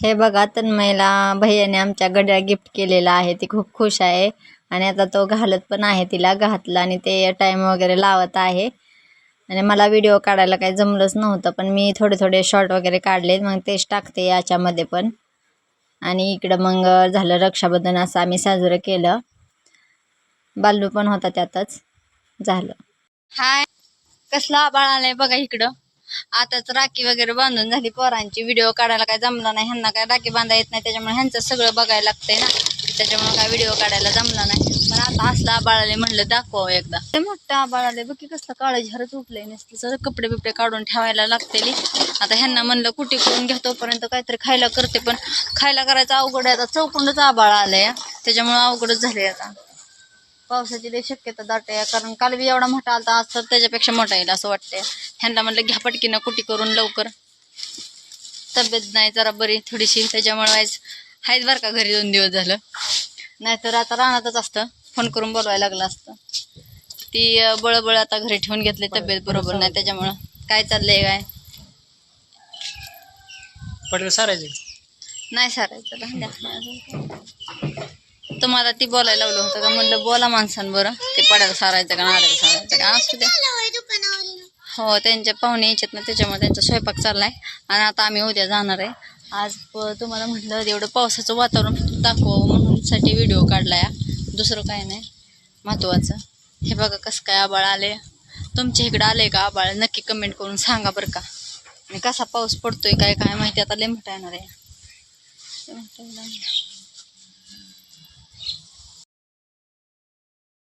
हे बघा तन्मयला भैयाने आमच्या गड्या गिफ्ट केलेला आहे. ती खूप खुश आहे. आणि आता तो घालत पण आहे तिला घातला आणि ते टाईम वगैरे लावत आहे. आणि मला व्हिडिओ काढायला काही जमलंच नव्हतं पण मी थोडे थोडे शॉर्ट वगैरे काढले. मग तेच टाकते याच्यामध्ये पण. आणि इकडं मग झालं रक्षाबंधन असं आम्ही साजरं केलं. बाल्लू पण होता त्यातच. झालं. हाय. कसला आबाळ आलाय बघा इकडं. आताच राखी वगैरे बांधून झाली. पोरांची व्हिडिओ काढायला काय जमला नाही. ह्यांना काय राखी बांधा येत नाही. त्याच्यामुळे ह्यांचं सगळं बघायला लागतंय ना. त्याच्यामुळे काय व्हिडिओ काढायला जमला नाही. पण आता असला आबाळाले म्हणलं दाखवावं एकदा. ते मोठं आबाळाले. बघ की कसलं काळं झारच उठलंय नसतं. सर कपडे बिपडे काढून ठेवायला लागतेली. आता ह्यांना म्हणलं कुठे करून घ्या तोपर्यंत काहीतरी खायला करते. पण खायला करायचं अवघड आहे. आता चौकोंडच आबाळ आलंय त्याच्यामुळे अवघडच झाले आता. पावसाची लई शक्यता दाट आहे. कारण काल बी एवढा मोठा आलता आज तर त्याच्यापेक्षा मोठा येईल असं वाटतंय. ह्यांना म्हणलं घ्या पटकीनं कुटी करून लवकर. तब्येत नाही जरा बरी थोडीशी. त्याच्यामुळे आज आहेत बरं का घरी दोन दिवस झालं. नाहीतर आता रानातच असतं. फोन करून बोलवायला लागलं असतं. ती बळबळ आता घरी ठेवून घेतली तब्येत बरोबर नाही त्याच्यामुळं. काय चाललंय काय? पडलं सारायचे? नाही सारायचं. तुम्हाला ती बोलायला लावलं होतं. का म्हणलं बोला माणसांबरं ते पडायला सारायचं का नारायला सारायचं का? असू द्या हो त्यांच्या पाहुणे यायच्यात ना त्याच्यामुळे त्यांचा स्वयंपाक चाललाय. आणि आता आम्ही उद्या जाणार आहे. आज तुम्हाला म्हटलं एवढं पावसाचं वातावरण दाखवावं हो म्हणून साठी व्हिडिओ काढलाय. या दुसरं काय नाही. महत्वाचं. हे बघा कसं काय आबाळ आले तुमच्या इकडं आले का आबाळ? नक्की कमेंट करून सांगा बरं का. आणि कसा पाऊस पडतोय काय काय माहिती आता लय येणार आहे.